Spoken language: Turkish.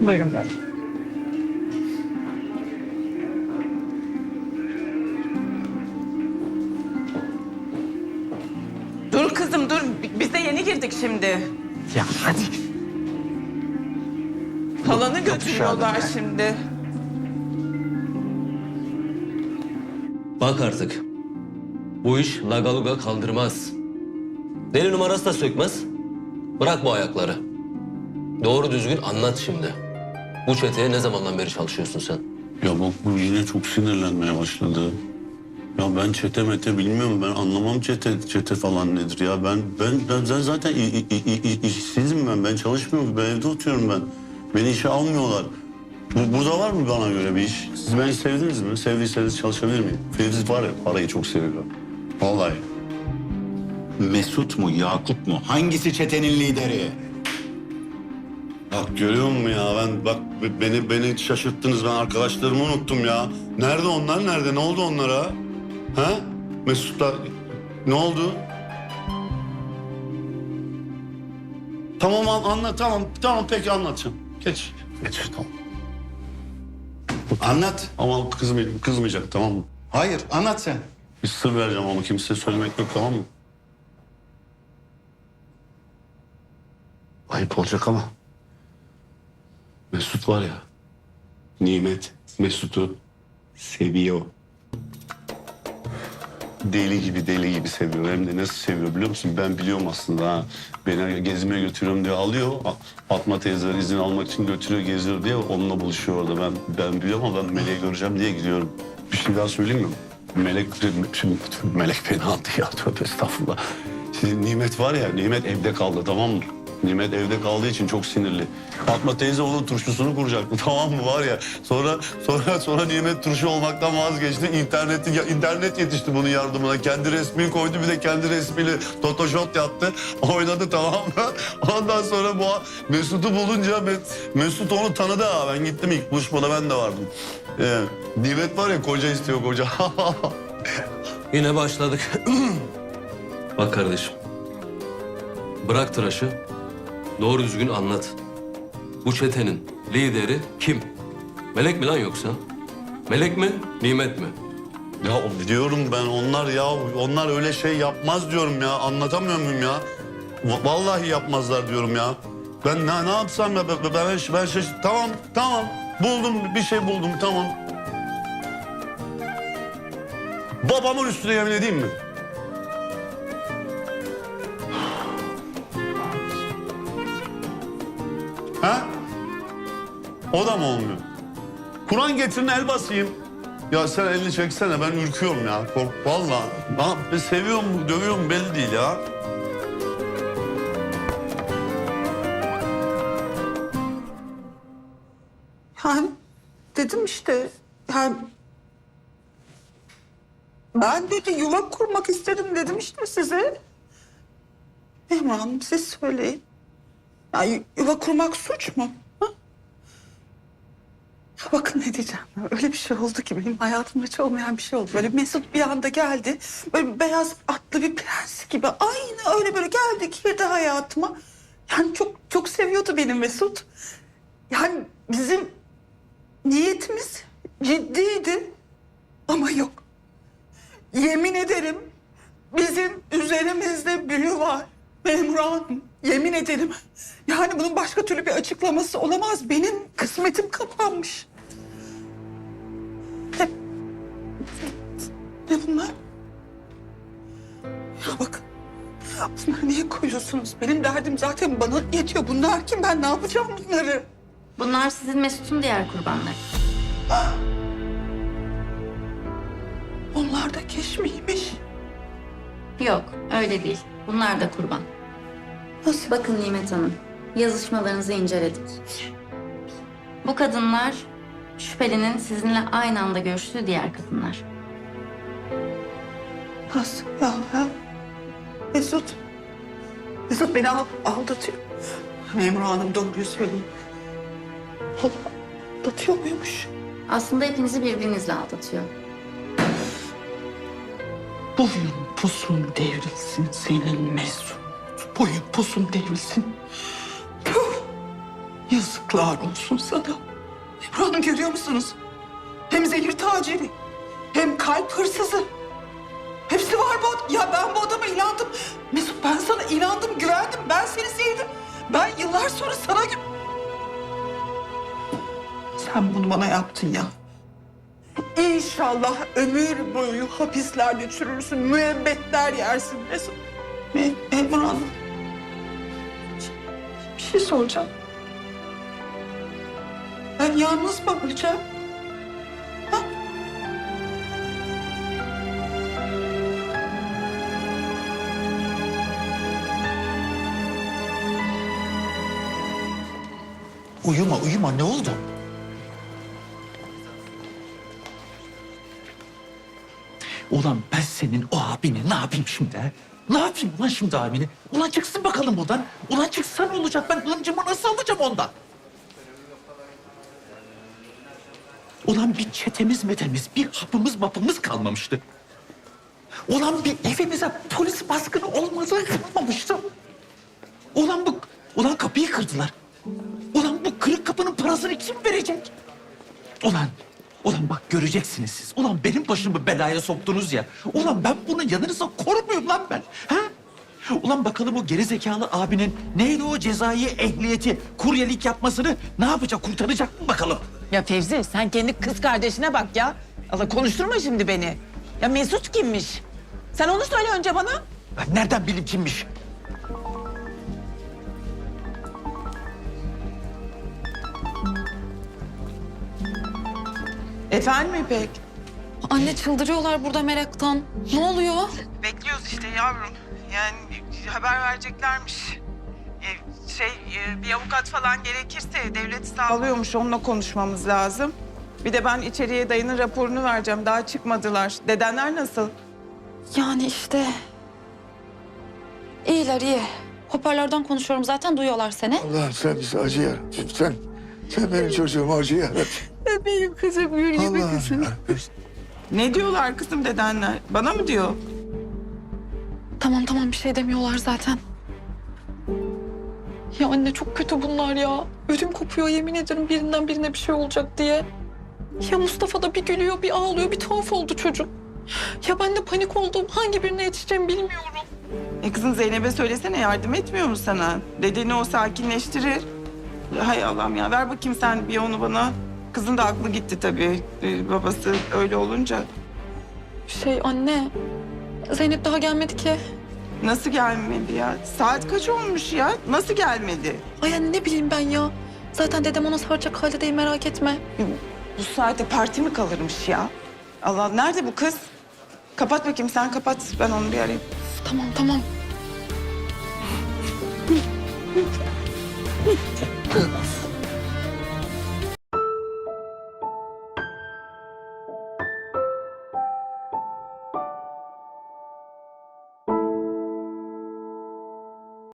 Buyurun böyle. Dur kızım dur. Biz de yeni girdik şimdi. Ya hadi. Falanı götürüyorlar şimdi. Bak artık. Bu iş lagaluga kaldırmaz. Deli numarası da sökmez. Bırak bu ayakları. Doğru düzgün anlat şimdi. Bu çeteye ne zamandan beri çalışıyorsun sen? Ya bak bu yine çok sinirlenmeye başladı. Ya ben çete mete bilmiyorum ben anlamam çete çete falan nedir ya ben ben ben, ben zaten işsizim ben ben çalışmıyorum ben evde oturuyorum ben beni işe almıyorlar. Bu, burada var mı bana göre bir iş? Siz beni sevdiniz mi? Sevdiyseniz çalışabilir miyim? Fevzi var ya parayı çok seviyor. Vallahi. Mesut mu Yakup mu? Hangisi çetenin lideri? Bak görüyor musun ya ben bak be- beni beni şaşırttınız ben arkadaşlarımı unuttum ya. Nerede onlar nerede ne oldu onlara? Ha? Mesutlar ne oldu? Tamam an- anlat tamam tamam peki anlatacağım. Geç. Geç tamam. Anlat. Ama kızmayacak, kızmayacak tamam mı? Hayır anlat sen. Bir sır vereceğim ama kimseye söylemek yok tamam mı? Ayıp olacak ama. Mesut var ya. Nimet Mesut'u seviyor. Deli gibi deli gibi seviyor. Hem de nasıl seviyor biliyor musun? Ben biliyorum aslında ha. Beni gezmeye götürüyorum diye alıyor. Fatma teyzeler izin almak için götürüyor, geziyor diye onunla buluşuyor orada. Ben ben biliyorum ama ben Melek'i göreceğim diye gidiyorum. Bir şey daha söyleyeyim mi? Melek, Melek beni aldı ya tövbe estağfurullah. Şimdi Nimet var ya, Nimet evde kaldı tamam mı? Nimet evde kaldığı için çok sinirli. Fatma teyze onun turşusunu kuracaktı tamam mı var ya. Sonra sonra sonra Nimet turşu olmaktan vazgeçti. İnterneti internet yetişti bunun yardımına. Kendi resmini koydu bir de kendi resmiyle Photoshop yaptı. Oynadı tamam mı? Ondan sonra bu Mesut'u bulunca Mes- Mesut onu tanıdı ha. Ben gittim ilk buluşmada ben de vardım. Ee, Nimet var ya koca istiyor koca. Yine başladık. Bak kardeşim. Bırak tıraşı. Doğru düzgün anlat. Bu çetenin lideri kim? Melek mi lan yoksa? Melek mi, nimet mi? Ya diyorum ben onlar ya onlar öyle şey yapmaz diyorum ya anlatamıyor muyum ya? Va- Vallahi yapmazlar diyorum ya. Ben ne, ne yapsam ya ben ben, ben, şaş- tamam tamam buldum bir şey buldum tamam. Babamın üstüne yemin edeyim mi? O da mı olmuyor? Kur'an getirin el basayım. Ya sen elini çeksene ben ürküyorum ya. Kork vallahi. Ha, ben seviyorum dövüyorum belli değil ya. Yani dedim işte yani ben dedi yuva kurmak istedim dedim işte size. Hanım siz söyleyin. Ya yu- yuva kurmak suç mu? Bakın ne diyeceğim. Öyle bir şey oldu ki benim hayatımda hiç olmayan bir şey oldu. Böyle Mesut bir anda geldi. Böyle beyaz atlı bir prens gibi. Aynı öyle böyle geldi girdi hayatıma. Yani çok çok seviyordu benim Mesut. Yani bizim niyetimiz ciddiydi ama yok. Yemin ederim bizim üzerimizde büyü var Memur. Yemin ederim. Yani bunun başka türlü bir açıklaması olamaz. Benim kısmetim kapanmış. Ne bunlar? Ya bakın. Bunları niye koyuyorsunuz? Benim derdim zaten bana yetiyor. Bunlar kim? Ben ne yapacağım bunları? Bunlar sizin Mesut'un diğer kurbanları. Onlar da keş miymiş? Yok, öyle değil. Bunlar da kurban. Nasıl? Bakın Nimet Hanım, yazışmalarınızı inceledik. Bu kadınlar şüphelinin sizinle aynı anda görüştüğü diğer kadınlar. Nasıl ya? ya? Mesut. Mesut beni al, aldatıyor. Memur hanım doğruyu söyleyeyim. Aldatıyor muymuş? Aslında hepinizi birbirinizle aldatıyor. Boyun posun devrilsin senin Mesut. Boyun posun devrilsin. Puh! Yazıklar olsun sana. İbrahim görüyor musunuz? Hem zehir taciri, hem kalp hırsızı. Var bu ad- Ya ben bu adama inandım. Mesut ben sana inandım, güvendim. Ben seni sevdim. Ben yıllar sonra sana... gü- Sen bunu bana yaptın ya. İnşallah ömür boyu hapislerde çürürsün, müebbetler yersin Mesut. Me Memur Hanım. Bir şey soracağım. Ben yalnız mı öleceğim? Uyuma uyuma ne oldu? Ulan ben senin o abini ne yapayım şimdi ha? Ne yapayım ulan şimdi abini? Ulan çıksın bakalım buradan. Ulan çıksa ne olacak? Ben hıncımı nasıl alacağım ondan? Ulan bir çetemiz metemiz, bir hapımız mapımız kalmamıştı. Ulan bir evimize polis baskını olmadığı kalmamıştı. Ulan bu, ulan kapıyı kırdılar. Ulan bu kırık kapının parasını kim verecek? Ulan, ulan bak göreceksiniz siz. Ulan benim başımı belaya soktunuz ya. Ulan ben bunun yanınıza korumuyorum lan ben. Ha? Ulan bakalım o geri zekalı abinin neydi o cezai ehliyeti, kuryelik yapmasını ne yapacak, kurtaracak mı bakalım? Ya Fevzi sen kendi kız kardeşine bak ya. Allah konuşturma şimdi beni. Ya Mesut kimmiş? Sen onu söyle önce bana. Ben nereden bileyim kimmiş? Efendim İpek? Anne çıldırıyorlar burada meraktan. Ne oluyor? Bekliyoruz işte yavrum. Yani haber vereceklermiş. Ee, şey e, bir avukat falan gerekirse devlet sağ Alıyormuş onunla konuşmamız lazım. Bir de ben içeriye dayının raporunu vereceğim. Daha çıkmadılar. Dedenler nasıl? Yani işte... İyiler iyi. Hoparlörden konuşuyorum zaten duyuyorlar seni. Allah'ım sen bizi acı yarabbim. Sen, sen benim çocuğumu acı yarabbim. Benim kızım gül gibi Allah'ım kızım. Ne diyorlar kızım dedenler? Bana mı diyor? Tamam tamam bir şey demiyorlar zaten. Ya anne çok kötü bunlar ya. Ödüm kopuyor yemin ederim birinden birine bir şey olacak diye. Ya Mustafa da bir gülüyor bir ağlıyor bir tuhaf oldu çocuk. Ya ben de panik oldum. Hangi birine yetişeceğimi bilmiyorum. E kızım Zeynep'e söylesene yardım etmiyor mu sana? Dedeni o sakinleştirir. Hay Allah'ım ya ver bakayım sen bir onu bana. Kızın da aklı gitti tabii. Ee, babası öyle olunca. Şey anne. Zeynep daha gelmedi ki. Nasıl gelmedi ya? Saat kaç olmuş ya? Nasıl gelmedi? Ay anne ne bileyim ben ya. Zaten dedem ona saracak halde değil merak etme. Bu saatte parti mi kalırmış ya? Allah nerede bu kız? Kapat bakayım sen kapat. Ben onu bir arayayım. Tamam tamam.